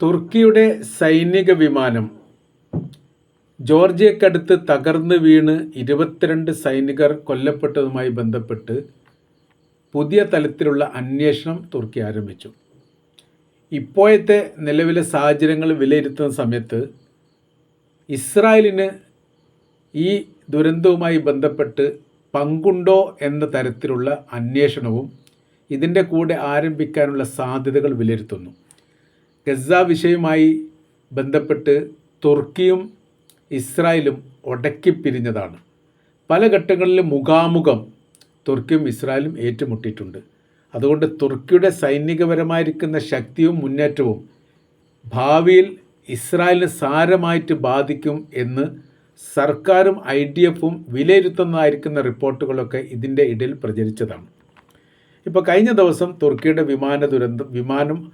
തുർക്കിയുടെ സൈനിക വിമാനം ജോർജിയക്കടുത്ത് തകർന്ന് വീണ് ഇരുപത്തിരണ്ട് സൈനികർ കൊല്ലപ്പെട്ടതുമായി ബന്ധപ്പെട്ട് പുതിയ തലത്തിലുള്ള അന്വേഷണം തുർക്കി ആരംഭിച്ചു. ഇപ്പോഴത്തെ നിലവിലെ സാഹചര്യങ്ങൾ വിലയിരുത്തുന്ന സമയത്ത് ഇസ്രായേലിന് ഈ ദുരന്തവുമായി ബന്ധപ്പെട്ട് പങ്കുണ്ടോ എന്ന തരത്തിലുള്ള അന്വേഷണവും ഇതിന്റെ കൂടെ ആരംഭിക്കാനുള്ള സാധ്യതകൾ വിലയിരുത്തുന്നു. ഗസ വിഷയവുമായി ബന്ധപ്പെട്ട് തുർക്കിയും ഇസ്രായേലും ഒടക്കിപ്പിരിഞ്ഞതാണ് പല ഘട്ടങ്ങളിലും മുഖാമുഖം തുർക്കിയും ഇസ്രായേലും ഏറ്റുമുട്ടിയിട്ടുണ്ട്. അതുകൊണ്ട് തുർക്കിയുടെ സൈനികപരമായിരിക്കുന്ന ശക്തിയും മുന്നേറ്റവും ഭാവിയിൽ ഇസ്രായേലിന് സാരമായിട്ട് ബാധിക്കും എന്ന് സർക്കാരും ഐ ഡി എഫും വിലയിരുത്തുന്നതായിരിക്കുന്ന റിപ്പോർട്ടുകളൊക്കെ ഇതിന്റെ ഇടയിൽ പ്രചരിച്ചതാണ്. ഇപ്പോൾ കഴിഞ്ഞ ദിവസം തുർക്കിയുടെ വിമാന ദുരന്തം വിമാനം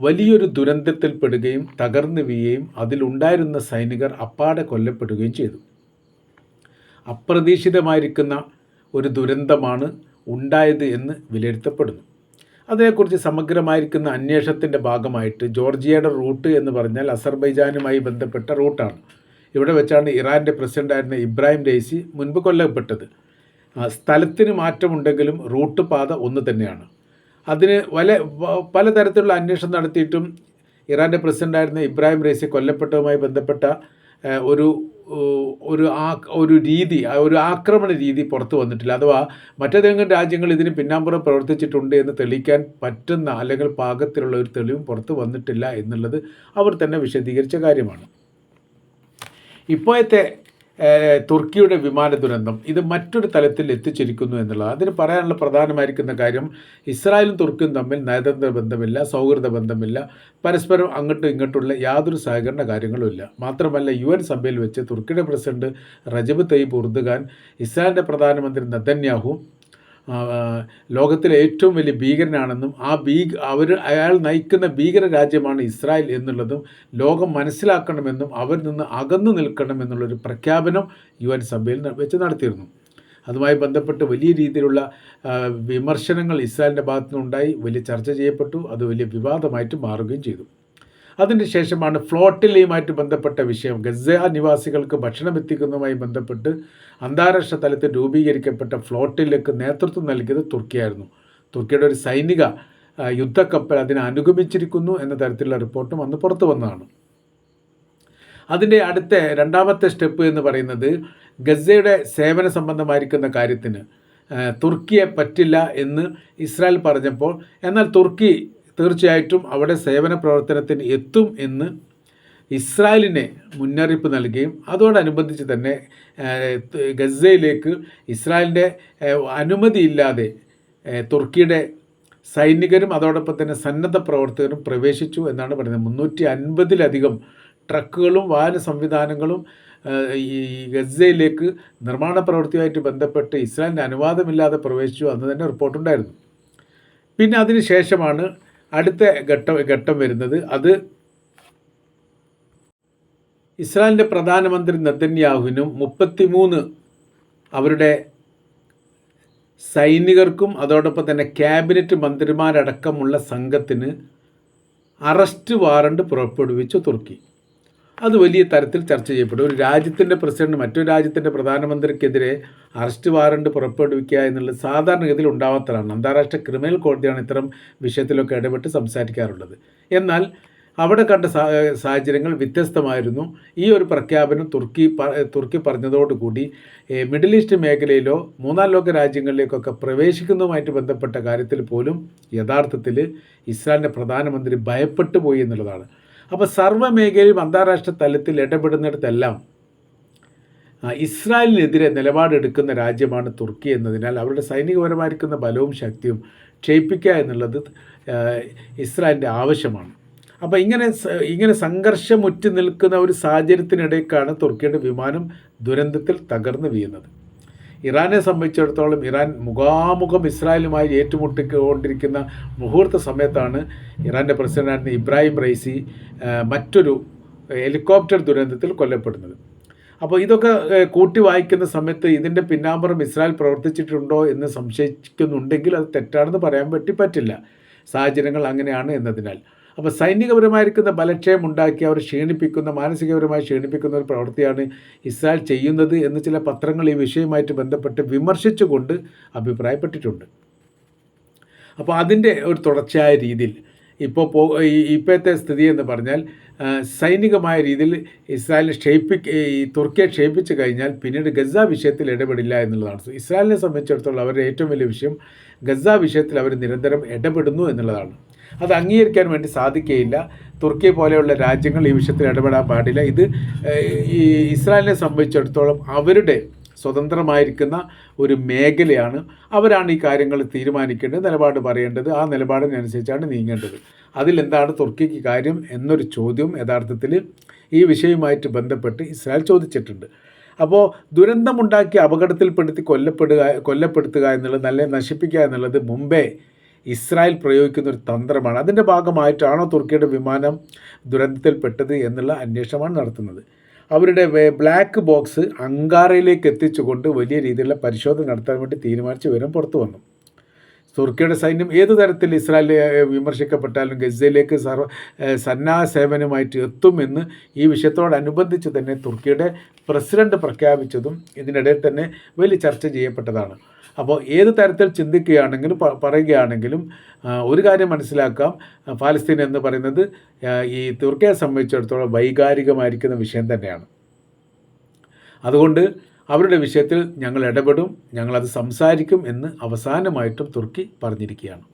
വലിയൊരു ദുരന്തത്തിൽപ്പെടുകയും തകർന്നു വീഴുകയും അതിലുണ്ടായിരുന്ന സൈനികർ അപ്പാടെ കൊല്ലപ്പെടുകയും ചെയ്തു. അപ്രതീക്ഷിതമായിരിക്കുന്ന ഒരു ദുരന്തമാണ് ഉണ്ടായത് എന്ന് വിലയിരുത്തപ്പെടുന്നു. അതിനെക്കുറിച്ച് സമഗ്രമായിരിക്കുന്ന അന്വേഷണത്തിന്റെ ഭാഗമായിട്ട് ജോർജിയയുടെ റൂട്ട് എന്ന് പറഞ്ഞാൽ അസർബൈജാനുമായി ബന്ധപ്പെട്ട റൂട്ടാണ്. ഇവിടെ വെച്ചാണ് ഇറാന്റെ പ്രസിഡന്റായിരുന്ന ഇബ്രാഹിം റൈസി മുൻപ് കൊല്ലപ്പെട്ടത്. സ്ഥലത്തിന് മാറ്റമുണ്ടെങ്കിലും റൂട്ട് പാത ഒന്ന് തന്നെയാണ്. അതിന് വല പലതരത്തിലുള്ള അന്വേഷണം നടത്തിയിട്ടും ഇറാന്റെ പ്രസിഡന്റായിരുന്ന ഇബ്രാഹിം റൈസി കൊല്ലപ്പെട്ടതുമായി ബന്ധപ്പെട്ട ഒരു ഒരു ആ ഒരു രീതി ഒരു ആക്രമണ രീതി പുറത്തു വന്നിട്ടില്ല. അഥവാ മറ്റേതെങ്കിലും രാജ്യങ്ങൾ ഇതിന് പിന്നാമ്പുറം പ്രവർത്തിച്ചിട്ടുണ്ട് എന്ന് തെളിയിക്കാൻ പറ്റുന്ന അല്ലെങ്കിൽ പാകത്തിലുള്ള ഒരു തെളിവും പുറത്തു വന്നിട്ടില്ല എന്നുള്ളത് അവർ തന്നെ വിശദീകരിച്ച കാര്യമാണ്. ഇപ്പോഴത്തെ തുർക്കിയുടെ വിമാന ദുരന്തം ഇത് മറ്റൊരു തലത്തിൽ എത്തിച്ചിരിക്കുന്നു എന്നുള്ളത്. അതിന് പറയാനുള്ള പ്രധാനമായിരിക്കുന്ന കാര്യം ഇസ്രായേലും തുർക്കിയും തമ്മിൽ നയതന്ത്ര ബന്ധമില്ല സൗഹൃദ ബന്ധമില്ല പരസ്പരം അങ്ങോട്ടും ഇങ്ങോട്ടുള്ള യാതൊരു സഹകരണ കാര്യങ്ങളുമില്ല മാത്രമല്ല യു എൻ സഭയിൽ വെച്ച് തുർക്കിയുടെ പ്രസിഡന്റ് റജബ് തയ്യബ് ഉർദുഖാൻ ഇസ്രായേലിന്റെ പ്രധാനമന്ത്രി നതന്യാഹു ആ, ലോകത്തിലെ ഏറ്റവും വലിയ ഭീകരനാണെന്നും ആ ഭീക അവർ അയാൾ നയിക്കുന്ന ഭീകര രാജ്യമാണ് ഇസ്രായേൽ എന്നുള്ളതും ലോകം മനസ്സിലാക്കണമെന്നും അവരിൽ നിന്ന് അകന്നു നിൽക്കണമെന്നുള്ളൊരു പ്രഖ്യാപനം യു എൻ സഭയിൽ വെച്ച് നടത്തിയിരുന്നു. അതുമായി ബന്ധപ്പെട്ട് വലിയ രീതിയിലുള്ള വിമർശനങ്ങൾ ഇസ്രായേലിന്റെ ഭാഗത്തു നിന്നുണ്ടായി വലിയ ചർച്ച ചെയ്യപ്പെട്ടു അത് വലിയ വിവാദമായിട്ട് മാറുകയും ചെയ്തു. അതിന് ശേഷമാണ് ഫ്ലോട്ടിലയുമായിട്ട് ബന്ധപ്പെട്ട വിഷയം. ഗസ നിവാസികൾക്ക് ഭക്ഷണം എത്തിക്കുന്നതുമായി ബന്ധപ്പെട്ട് അന്താരാഷ്ട്ര തലത്തിൽ രൂപീകരിക്കപ്പെട്ട ഫ്ലോട്ടിലേക്ക് നേതൃത്വം നൽകിയത് തുർക്കിയായിരുന്നു. തുർക്കിയുടെ ഒരു സൈനിക യുദ്ധക്കപ്പൽ അതിനെ അനുഗമിച്ചിരിക്കുന്നു എന്ന തരത്തിലുള്ള റിപ്പോർട്ടും അന്ന് പുറത്തു വന്നതാണ്. അതിന്റെ അടുത്ത രണ്ടാമത്തെ സ്റ്റെപ്പ് എന്ന് പറയുന്നത് ഗസയുടെ സേവന സംബന്ധമായിരിക്കുന്ന കാര്യത്തിന് തുർക്കിയെ പറ്റില്ല എന്ന് ഇസ്രായേൽ പറഞ്ഞപ്പോൾ എന്നാൽ തുർക്കി തീർച്ചയായിട്ടും അവിടെ സേവന പ്രവർത്തനത്തിന് എത്തും എന്ന് ഇസ്രായേലിനെ മുന്നറിയിപ്പ് നൽകുകയും അതോടനുബന്ധിച്ച് തന്നെ ഗസയിലേക്ക് ഇസ്രായേലിന്റെ അനുമതിയില്ലാതെ തുർക്കിയുടെ സൈനികരും അതോടൊപ്പം തന്നെ സന്നദ്ധ പ്രവർത്തകരും പ്രവേശിച്ചു എന്നാണ് പറയുന്നത്. മുന്നൂറ്റി അൻപതിലധികം ട്രക്കുകളും വാഹന സംവിധാനങ്ങളും ഈ ഗസയിലേക്ക് നിർമ്മാണ പ്രവൃത്തിയുമായിട്ട് ബന്ധപ്പെട്ട് ഇസ്രായേലിന്റെ അനുവാദമില്ലാതെ പ്രവേശിച്ചു അന്ന് തന്നെ റിപ്പോർട്ടുണ്ടായിരുന്നു. പിന്നെ അതിന് ശേഷമാണ് അടുത്ത ഘട്ടം ഘട്ടം വരുന്നത് അത് ഇസ്രായേലിന്റെ പ്രധാനമന്ത്രി നെതന്യാഹുവിനും മുപ്പത്തിമൂന്ന് അവരുടെ സൈനികർക്കും അതോടൊപ്പം തന്നെ ക്യാബിനറ്റ് മന്ത്രിമാരടക്കമുള്ള സംഘത്തിന് അറസ്റ്റ് വാറണ്ട് പുറപ്പെടുവിച്ചു തുർക്കി. അത് വലിയ തരത്തിൽ ചർച്ച ചെയ്യപ്പെട്ടു ഒരു രാജ്യത്തിന്റെ പ്രസിഡന്റ് മറ്റൊരു രാജ്യത്തിന്റെ പ്രധാനമന്ത്രിക്കെതിരെ അറസ്റ്റ് വാറണ്ട് പുറപ്പെടുവിക്കുക എന്നുള്ളത് സാധാരണഗതിയിൽ ഉണ്ടാവാത്തതാണ്. അന്താരാഷ്ട്ര ക്രിമിനൽ കോടതിയാണ് ഇത്തരം വിഷയത്തിലൊക്കെ ഇടപെട്ട് സംസാരിക്കാറുള്ളത്. എന്നാൽ അവിടെ കണ്ട സാഹചര്യങ്ങൾ വ്യത്യസ്തമായിരുന്നു. ഈ ഒരു പ്രഖ്യാപനം തുർക്കി തുർക്കി പറഞ്ഞതോടുകൂടി മിഡിൽ ഈസ്റ്റ് മേഖലയിലോ മൂന്നാം ലോക രാജ്യങ്ങളിലേക്കൊക്കെ പ്രവേശിക്കുന്നതുമായിട്ട് ബന്ധപ്പെട്ട കാര്യത്തിൽ പോലും യഥാർത്ഥത്തിൽ ഇസ്രായേലിന്റെ പ്രധാനമന്ത്രി ഭയപ്പെട്ടു പോയി എന്നുള്ളതാണ്. അപ്പോൾ സർവ മേഖലയിലും അന്താരാഷ്ട്ര തലത്തിൽ ഇടപെടുന്നിടത്തെല്ലാം ഇസ്രായേലിനെതിരെ നിലപാടെടുക്കുന്ന രാജ്യമാണ് തുർക്കി എന്നതിനാൽ അവരുടെ സൈനികപരമായിരിക്കുന്ന ബലവും ശക്തിയും ക്ഷയിപ്പിക്കുക എന്നുള്ളത് ഇസ്രായേലിന്റെ ആവശ്യമാണ്. അപ്പോൾ ഇങ്ങനെ ഇങ്ങനെ സംഘർഷമുറ്റി നിൽക്കുന്ന ഒരു സാഹചര്യത്തിനിടയ്ക്കാണ് തുർക്കിയുടെ വിമാനം ദുരന്തത്തിൽ തകർന്നു വീഴുന്നത്. ഇറാനെ സംബന്ധിച്ചിടത്തോളം ഇറാൻ മുഖാമുഖം ഇസ്രായേലുമായി ഏറ്റുമുട്ടിക്കൊണ്ടിരിക്കുന്ന മുഹൂർത്ത സമയത്താണ് ഇറാന്റെ പ്രസിഡന്റായിരുന്ന ഇബ്രാഹിം റൈസി മറ്റൊരു ഹെലികോപ്റ്റർ ദുരന്തത്തിൽ കൊല്ലപ്പെടുന്നത്. അപ്പോൾ ഇതൊക്കെ കൂട്ടി വായിക്കുന്ന സമയത്ത് ഇതിന്റെ പിന്നാമ്പുറം ഇസ്രായേൽ പ്രവർത്തിച്ചിട്ടുണ്ടോ എന്ന് സംശയിക്കുന്നുണ്ടെങ്കിൽ അത് തെറ്റാണെന്ന് പറയാൻ പറ്റി പറ്റില്ല. സാഹചര്യങ്ങൾ അങ്ങനെയാണ് എന്നതിനാൽ. അപ്പോൾ സൈനികപരമായിരിക്കുന്ന ബലക്ഷയം ഉണ്ടാക്കി അവർ ക്ഷീണിപ്പിക്കുന്ന മാനസികപരമായി ക്ഷീണിപ്പിക്കുന്ന ഒരു പ്രവൃത്തിയാണ് ഇസ്രായേൽ ചെയ്യുന്നത് എന്ന് ചില പത്രങ്ങൾ ഈ വിഷയവുമായിട്ട് ബന്ധപ്പെട്ട് വിമർശിച്ചുകൊണ്ട് അഭിപ്രായപ്പെട്ടിട്ടുണ്ട്. അപ്പോൾ അതിന്റെ ഒരു തുടർച്ചയായ രീതിയിൽ ഇപ്പോൾ പോ ഇപ്പോഴത്തെ സ്ഥിതി എന്ന് പറഞ്ഞാൽ സൈനികമായ രീതിയിൽ ഇസ്രായേലിനെ ക്ഷയിപ്പി തുർക്കിയെ ക്ഷയിപ്പിച്ച് കഴിഞ്ഞാൽ പിന്നീട് ഗസ വിഷയത്തിൽ ഇടപെടില്ല എന്നുള്ളതാണ്. ഇസ്രായേലിനെ സംബന്ധിച്ചിടത്തോളം അവരുടെ ഏറ്റവും വലിയ വിഷയം ഗസ വിഷയത്തിൽ അവർ നിരന്തരം ഇടപെടുന്നു എന്നുള്ളതാണ്. അത് അംഗീകരിക്കാൻ വേണ്ടി സാധിക്കുകയില്ല. തുർക്കി പോലെയുള്ള രാജ്യങ്ങൾ ഈ വിഷയത്തിൽ ഇടപെടാൻ പാടില്ല. ഇത് ഈ ഇസ്രായേലിനെ സംബന്ധിച്ചിടത്തോളം അവരുടെ സ്വതന്ത്രമായിരിക്കുന്ന ഒരു മേഖലയാണ്. അവരാണ് ഈ കാര്യങ്ങൾ തീരുമാനിക്കേണ്ടത് നിലപാട് പറയേണ്ടത്. ആ നിലപാടിനനുസരിച്ചാണ് നീങ്ങേണ്ടത്. അതിലെന്താണ് തുർക്കിക്ക് കാര്യം എന്നൊരു ചോദ്യം യഥാർത്ഥത്തിൽ ഈ വിഷയവുമായിട്ട് ബന്ധപ്പെട്ട് ഇസ്രായേൽ ചോദിച്ചിട്ടുണ്ട്. അപ്പോൾ ദുരന്തമുണ്ടാക്കി അപകടത്തിൽപ്പെടുത്തി കൊല്ലപ്പെടുക കൊല്ലപ്പെടുത്തുക എന്നുള്ളത് നല്ല നശിപ്പിക്കുക എന്നുള്ളത് മുമ്പേ ഇസ്രായേൽ പ്രയോഗിക്കുന്ന ഒരു തന്ത്രമാണ്. അതിന്റെ ഭാഗമായിട്ടാണോ തുർക്കിയുടെ വിമാനം ദുരന്തത്തിൽപ്പെട്ടത് എന്നുള്ള അന്വേഷണമാണ് നടത്തുന്നത്. അവരുടെ ബ്ലാക്ക് ബോക്സ് അങ്കാറയിലേക്ക് എത്തിച്ചുകൊണ്ട് വലിയ രീതിയിലുള്ള പരിശോധന നടത്താൻ വേണ്ടി തീരുമാനിച്ച വിവരം പുറത്തു വന്നു. തുർക്കിയുടെ സൈന്യം ഏത് തരത്തിൽ ഇസ്രായേലിൽ വിമർശിക്കപ്പെട്ടാലും ഗസയിലേക്ക് സർവ സന്നാഹ സേവനമായിട്ട് എത്തുമെന്ന് ഈ വിഷയത്തോടനുബന്ധിച്ച് തന്നെ തുർക്കിയുടെ പ്രസിഡന്റ് പ്രഖ്യാപിച്ചതും ഇതിനിടയിൽ തന്നെ വലിയ ചർച്ച ചെയ്യപ്പെട്ടതാണ്. അപ്പോൾ ഏത് തരത്തിൽ ചിന്തിക്കുകയാണെങ്കിലും പറയുകയാണെങ്കിലും ഒരു കാര്യം മനസ്സിലാക്കാം. പാലസ്തീൻ എന്ന് പറയുന്നത് ഈ തുർക്കിയെ സംബന്ധിച്ചിടത്തോളം വൈകാരികമായിരിക്കുന്ന വിഷയം തന്നെയാണ്. അതുകൊണ്ട് അവരുടെ വിഷയത്തിൽ ഞങ്ങൾ ഇടപെടും ഞങ്ങളത് സംസാരിക്കും എന്ന് അവസാനമായിട്ടും തുർക്കി പറഞ്ഞിരിക്കുകയാണ്.